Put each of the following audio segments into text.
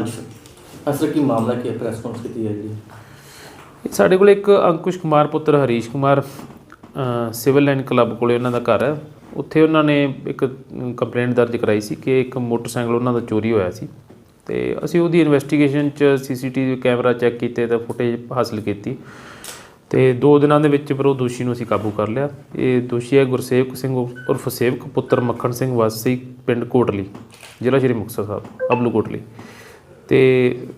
ਹਾਂਜੀ, ਸਰ। ਅਸਲ ਕੀ ਮਾਮਲਾ ਕੀ ਹੈ? ਪ੍ਰੈਸ ਕਾਨਫਰੰਸ ਕੀਤੀ ਹੈ। ਜੀ ਸਾਡੇ ਕੋਲ ਇੱਕ ਅੰਕੁਸ਼ ਕੁਮਾਰ ਪੁੱਤਰ, Harish Kumar civil line club ਕੋਲੇ ਉਹਨਾਂ ਦਾ ਘਰ ਹੈ। ਉੱਥੇ ਉਹਨਾਂ ਨੇ ਇੱਕ ਕੰਪਲੇਂਟ ਦਰਜ ਕਰਾਈ ਸੀ ਕਿ ਇੱਕ ਮੋਟਰਸਾਈਕਲ ਉਹਨਾਂ ਦਾ ਚੋਰੀ ਹੋਇਆ ਸੀ। ਤੇ ਅਸੀਂ ਉਹਦੀ ਇਨਵੈਸਟੀਗੇਸ਼ਨ ਚ ਸੀਸੀਟੀਵੀ ਕੈਮਰਾ ਚੈੱਕ ਕੀਤੇ ਤਾਂ ਫੁਟੇਜ ਹਾਸਲ ਕੀਤੀ। ਤੇ ਦੋ ਦਿਨਾਂ ਦੇ ਵਿੱਚ ਫਿਰ ਉਹ ਦੋਸ਼ੀ ਨੂੰ ਅਸੀਂ ਕਾਬੂ ਕਰ ਲਿਆ। ਇਹ ਦੋਸ਼ੀ ਹੈ ਗੁਰਸੇਵਕ ਸਿੰਘ, ਉਰਫ ਸੇਵਕ ਪੁੱਤਰ ਮੱਖਣ ਸਿੰਘ ਵਾਸੀ, ਪਿੰਡ ਕੋਟਲੀ, ਜ਼ਿਲ੍ਹਾ ਸ਼੍ਰੀ ਮੁਕਤਸਰ ਸਾਹਿਬ, ਅਬਲੂ ਕੋਟਲੀ। ਤੇ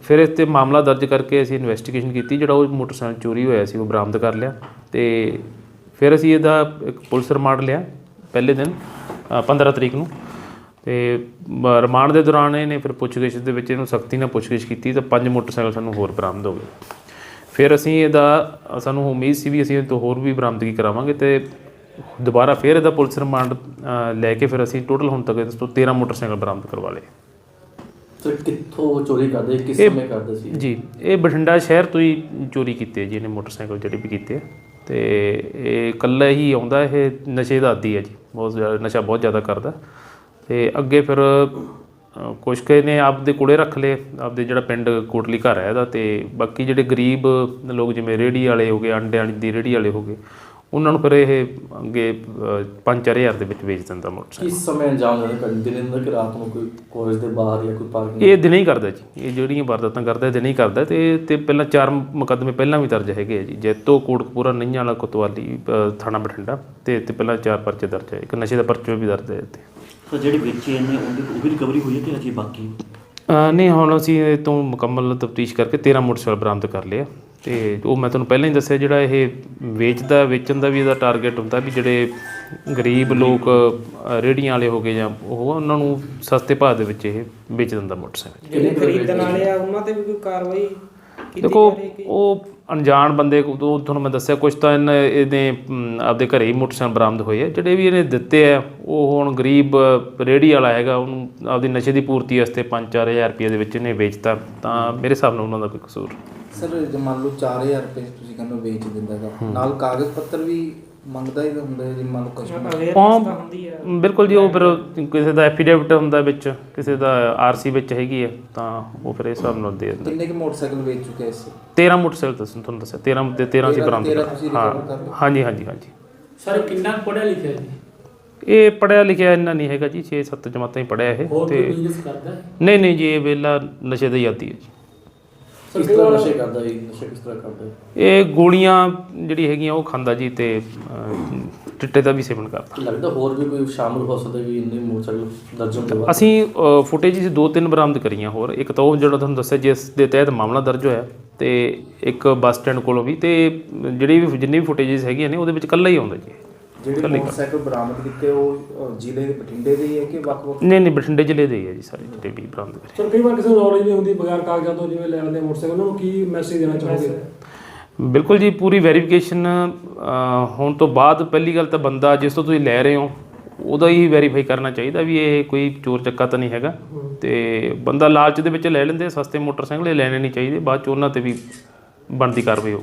ਫਿਰ ਇਸ ਤੇ ਮਾਮਲਾ ਦਰਜ ਕਰਕੇ ਅਸੀਂ ਇਨਵੈਸਟੀਗੇਸ਼ਨ ਕੀਤੀ ਜਿਹੜਾ ਉਹ ਮੋਟਰਸਾਈਕਲ ਚੋਰੀ ਹੋਇਆ ਸੀ ਉਹ ਬਰਾਮਦ ਕਰ ਲਿਆ ਤੇ ਫਿਰ ਅਸੀਂ ਇਹਦਾ ਇੱਕ ਪੁਲਿਸ ਰਿਮਾਂਡ ਲਿਆ ਪਹਿਲੇ ਦਿਨ ਅ, 15 ਤਰੀਕ ਨੂੰ ਤੇ ਰਿਮਾਂਡ ਦੇ ਦੌਰਾਨ ਇਹਨੇ ਫਿਰ ਪੁੱਛਗਿੱਛ ਦੇ ਵਿੱਚ ਇਹਨੂੰ ਸਖਤੀ ਨਾਲ ਪੁੱਛਗਿੱਛ ਕੀਤੀ ਤਾਂ ਪੰਜ ਮੋਟਰਸਾਈਕਲ ਸਾਨੂੰ ਹੋਰ ਬਰਾਮਦ ਹੋ ਗਏ। ਫਿਰ ਅਸੀਂ ਇਹਦਾ ਸਾਨੂੰ ਉਮੀਦ ਸੀ ਵੀ ਅਸੀਂ ਇਹ ਤੋਂ ਹੋਰ ਵੀ ਬਰਾਮਦਗੀ ਕਰਾਵਾਂਗੇ ਤੇ ਦੁਬਾਰਾ ਫਿਰ ਇਹਦਾ ਪੁਲਿਸ ਰਿਮਾਂਡ ਲੈ ਕੇ ਫਿਰ ਅਸੀਂ ਟੋਟਲ ਹੁਣ ਤੱਕ ਇਸ ਤੋਂ 13 ਮੋਟਰਸਾਈਕਲ ਬਰਾਮਦ ਕਰਵਾ ਲਏ। ਸਰ ਕਿੱਥੋਂ ਚੋਰੀ ਕਰਦੇ ਕਿਸ ਇਹ- ਸਮੇਂ ਕਰਦੇ ਸੀ ਜੀ ਇਹ ਬਠਿੰਡਾ ਸ਼ਹਿਰ ਤੋਂ ਹੀ ਚੋਰੀ ਕੀਤੇ ਜੀ ਇਹਨੇ ਮੋਟਰਸਾਈਕਲ ਜਿਹੜੇ ਵੀ ਕੀਤੇ ਆ। ਤੇ ਇਹ ਇਕੱਲਾ ਹੀ ਆਉਂਦਾ ਇਹ ਨਸ਼ੇ ਦਾ ਆਦੀ ਹੈ ਜੀ ਬਹੁਤ ਜ਼ਿਆਦਾ ਨਸ਼ਾ ਬਹੁਤ ਜ਼ਿਆਦਾ ਕਰਦਾ ਤੇ ਅੱਗੇ ਫਿਰ ਅ, ਕੁਛ ਕੁ ਨੇ ਆਪਦੇ ਕੋਲੇ ਰੱਖ ਲਏ ਆਪਦੇ ਜਿਹੜਾ ਪਿੰਡ ਕੋਟਲੀ ਘਰ ਹੈ ਇਹਦਾ ਤੇ ਬਾਕੀ ਜਿਹੜੇ ਗਰੀਬ ਲੋਕ ਜਿਵੇਂ ਰੇੜੀ ਵਾਲੇ ਹੋ ਗਏ ਅੰਡਿਆਂ ਦੀ ਰੇੜੀ ਵਾਲੇ ਹੋ ਗਏ ਉਹਨਾਂ ਨੂੰ ਫਿਰ ਇਹ ਅੱਗੇ 5-4000 ਦੇ ਵਿੱਚ ਵੇਚ ਦਿੰਦਾ ਮੋਟਰਸਾਈਕਲ। ਕਿਸ ਸਮੇਂ ਅੰਜਾਮ ਦਿੰਦੇ? ਕਰਦੇ ਦਿਨ ਅੰਦਰ ਕਿ ਰਾਤ ਨੂੰ ਕੋਈ ਕਾਲਜ ਦੇ ਬਾਹਰ ਜਾਂ ਕੋਈ ਪਾਰਕਿੰਗ ਇਹ ਦਿਨੇ ਹੀ ਕਰਦਾ ਜੀ। ਇਹ ਜਿਹੜੀਆਂ ਵਾਰਦਾਤਾਂ ਕਰਦਾ ਇਹ ਦਿਨੇ ਹੀ ਕਰਦਾ। ਤੇ ਤੇ ਪਹਿਲਾਂ ਚਾਰ ਮੁਕੱਦਮੇ ਪਹਿਲਾਂ ਵੀ ਦਰਜ ਹੈਗੇ ਆ ਜੀ। ਜੈਤੋ ਕੋਟਕਪੂਰਾ ਨਈਆਂ ਵਾਲਾ ਕੋਤਵਾਲੀ ਥਾਣਾ ਬਠਿੰਡਾ। ਤੇ ਤੇ ਪਹਿਲਾਂ ਚਾਰ ਪਰਚੇ ਦਰਜ ਹੈ ਇੱਕ ਨਸ਼ੇ ਦਾ ਪਰਚਾ ਵੀ ਦਰਜ ਹੈ ਇੱਥੇ। ਜਿਹੜੇ ਵੇਚੇ ਨੇ ਉਹਦੀ ਉਹ ਵੀ ਰਿਕਵਰੀ ਹੋਈ ਹੈ ਕਿ ਅਜੇ ਬਾਕੀ? ਅ, ਨਹੀਂ ਹੁਣ ਅਸੀਂ ਇਹ ਤੋਂ ਮੁਕੰਮਲ ਤਫਤੀਸ਼ ਕਰਕੇ 13 ਮੋਟਰਸਾਈਕਲ ਬਰਾਮਦ ਕਰ ਲਿਆ ਤੇ ਉਹ ਮੈਂ ਤੁਹਾਨੂੰ ਪਹਿਲਾਂ ਹੀ ਦੱਸਿਆ ਜਿਹੜਾ ਇਹ ਵੇਚਦਾ ਵੇਚਣ ਦਾ ਵੀ ਇਹਦਾ ਟਾਰਗੇਟ ਹੁੰਦਾ ਵੀ ਜਿਹੜੇ ਗਰੀਬ ਲੋਕ ਅ, ਰੇਹੜੀਆਂ ਵਾਲੇ ਹੋ ਗਏ ਜਾਂ ਉਹ ਉਹਨਾਂ ਨੂੰ ਸਸਤੇ ਭਾਅ ਦੇ ਵਿੱਚ ਇਹ ਵੇਚ ਦਿੰਦਾ ਮੋਟਰਸਾਈਕਲ। ਜਿਹੜੇ ਖਰੀਦਣ ਵਾਲੇ ਆ ਉਹਨਾਂ ਤੇ ਵੀ ਕੋਈ ਕਾਰਵਾਈ ਦੇਖੋ ਹੈ ਉਹ ਅਣਜਾਣ ਬੰਦੇ ਕੋ- ਉਹ ਤੁਹਾਨੂੰ ਮੈਂ ਦੱਸਿਆ ਕੁਝ ਤਾਂ ਇਹਨੇ ਮ, ਆਪਦੇ ਘਰੇ ਹੀ ਮੋਟਰਸਾਈਕਲ ਬਰਾਮਦ ਹੋਏ ਆ। ਜਿਹੜੇ ਵੀ ਇਹਨੇ ਦਿੱਤੇ ਆ ਉਹ ਹੁਣ ਗਰੀਬ ਰੇੜੀ ਵਾਲਾ ਹੈਗਾ ਉਹਨੂੰ ਆਪਦੀ ਨਸ਼ੇ ਦੀ ਪੂਰਤੀ ਵਾਸਤੇ 5-4000 ਰੁਪਏ ਦੇ ਵਿੱਚ ਇਹਨੇ ਵੇਚਤਾ। ਤਾਂ ਮੇਰੇ ਹਿਸਾਬ ਨਾਲ ਉਹਨਾਂ ਦਾ ਕੋਈ ਕਸੂਰ। ਸਰ ਜੇ ਮੰਨ ਲਓ 4000 ਰੁਪਏ ਤੁਸੀਂ ਕਹਿੰਦੇ ਹੋ ਵੇਚ ਦਿੰਦਾ ਨਾਲ ਕਾਗਜ਼ ਪੱਤਰ ਵੀ ਮੰਗਦਾ ਹੀ ਹੁੰਦਾ ਹੈ ਜੇ ਮੰਨ ਲਓ ਹੁੰਦੀ ਆ। ਬਿਲਕੁਲ ਜੀ ਉਹ ਫਿਰ ਕਿਸੇ ਦਾ ਐਫੀਡੇਵਿਟ ਹੁੰਦਾ ਵਿੱਚ ਕਿਸੇ ਦਾ ਆਰਸੀ ਵਿੱਚ ਹੈਗੀ ਹੈ ਤਾਂ ਉਹ ਫਿਰ ਇਸ ਹਿਸਾਬ ਨਾਲ ਦੇ ਦਿੰਦੇ ਕਿੰਨੇ ਕਿ ਮੋਟਰਸਾਈਕਲ ਵੇਚ ਚੁੱਕੇ ਇਸ? 13 ਮੋਟਰਸਾਈਕਲ ਦੱਸ ਤੁਹਾਨੂੰ ਦੱਸਿਆ 13 ਤੇ 13 ਸੀ ਬਰਾਮਦ ਹਾਂ? ਹਾਂਜੀ ਹਾਂਜੀ ਹਾਂਜੀ। ਸਰ ਕਿੰਨਾ ਪੜਿਆ ਲਿਖਿਆ ਜੀ? ਇਹ ਪੜਿਆ ਲਿਖਿਆ ਇੰਨਾ ਨਹੀਂ ਹੈਗਾ ਜੀ 6-7 ਜਮਾਤਾਂ ਹੀ ਪੜਿਆ ਇਹ ਤੇ ਨਹੀਂ ਨਹੀਂ ਜੀ ਇਹ ਵੇਲਾ ਨਸ਼ੇ ਦਾ ਹੀ ਆਦੀ ਹੈ ਜੀ। ਕਿਸ ਤਰ੍ਹਾਂ ਨਸ਼ੇ ਕਰਦਾ ਜੀ ਨਸ਼ੇ ਕਿਸ ਤਰ੍ਹਾਂ ਕਰਦਾ ਹੈ? ਇਹ ਗੋਲੀਆਂ ਜਿਹੜੀ ਹੈਗੀਆਂ ਉਹ ਖਾਂਦਾ ਜੀ ਤੇ ਅਹ, ਚਿੱਟੇ ਦਾ ਵੀ ਸੇਵਨ ਕਰਦਾ। ਲੱਗਦਾ ਹੋਰ ਵੀ ਕੋਈ ਸ਼ਾਮਲ ਹੋ ਸਕਦਾ ਵੀ ਇੰਨੇ ਮੋਟਰਸਾਈਕਲ ਦਰਜਨ ਦੇ ਬਾਅਦ? ਅਸੀਂ ਫੁਟੇਜ ਜੀ ਦੋ ਤਿੰਨ ਬਰਾਮਦ ਕਰੀਆਂ ਹੋਰ। ਇੱਕ ਤਾਂ ਉਹ ਜਿਹੜਾ ਤੁਹਾਨੂੰ ਦੱਸਿਆ ਜਿਸ ਦੇ ਤਹਿਤ ਮਾਮਲਾ ਦਰਜ ਹੋਇਆ ਤੇ ਇੱਕ ਬੱਸ ਸਟੈਂਡ ਕੋਲੋਂ ਵੀ ਤੇ ਜਿਹੜੀ ਵੀ ਜਿੰਨੀ ਵੀ ਫੁਟੇਜਸ ਹੈਗੀਆਂ ਨੇ ਉਹਦੇ ਵਿੱਚ ਇਕੱਲਾ ਹੀ ਆਉਂਦਾ ਜੀ। ਜਿਹੜੇ ਮੋਟਰਸਾਈਕਲ ਬਰਾਮਦ ਕੀਤੇ ਉਹ ਜ਼ਿਲ੍ਹੇ ਦੇ ਬਠਿੰਡੇ ਦੇ ਹੀ ਹੈ ਕਿ ਵੱਖ-ਵੱਖ? ਨਹੀਂ ਨਹੀਂ ਬਠਿੰਡੇ ਜ਼ਿਲ੍ਹੇ ਦੇ ਹੀ ਹੈ ਜੀ ਸਾਰੇ ਜਿਹੜੇ ਵੀ ਬਰਾਮਦ ਕਰੇ ਸਰ ਕਈ ਵਾਰ ਕਿਸੇ ਨੌਲੇਜ ਨਹੀਂ ਹੁੰਦੀ ਬਗੈਰ ਕਾਗਜ਼ਾਂ ਤੋਂ ਜਿਵੇਂ ਲੈਣ ਦੇ ਮੋਟਰਸਾਈਕਲ ਉਹਨਾਂ ਨੂੰ ਕੀ ਮੈਸੇਜ ਦੇਣਾ ਚਾਹੋਗੇ? ਬਿਲਕੁਲ ਜੀ ਪੂਰੀ ਵੈਰੀਫਿਕੇਸ਼ਨ ਹੋਣ ਤੋਂ ਬਾਅਦ ਪਹਿਲੀ ਗੱਲ ਤਾਂ ਬੰਦਾ ਜਿਸ ਤੋਂ ਤੁਸੀਂ ਲੈ ਰਹੇ ਹੋ ਉਹਦਾ ਹੀ ਵੈਰੀਫਾਈ ਕਰਨਾ ਚਾਹੀਦਾ ਵੀ ਇਹ ਕੋਈ ਚੋਰ ਚੱਕਾ ਤਾਂ ਨਹੀਂ ਹੈਗਾ। ਤੇ ਬੰਦਾ ਲਾਲਚ ਦੇ ਵਿੱਚ ਲੈ ਲੈਂਦੇ ਸਸਤੇ ਮੋਟਰਸਾਈਕਲ ਇਹ ਲੈਣੇ ਨਹੀਂ ਚਾਹੀਦੇ ਬਾਅਦ ਚ ਉਹਨਾਂ ਤੇ ਵੀ ਬਣਦੀ ਕਾਰਵਾਈ ਹੋਊ।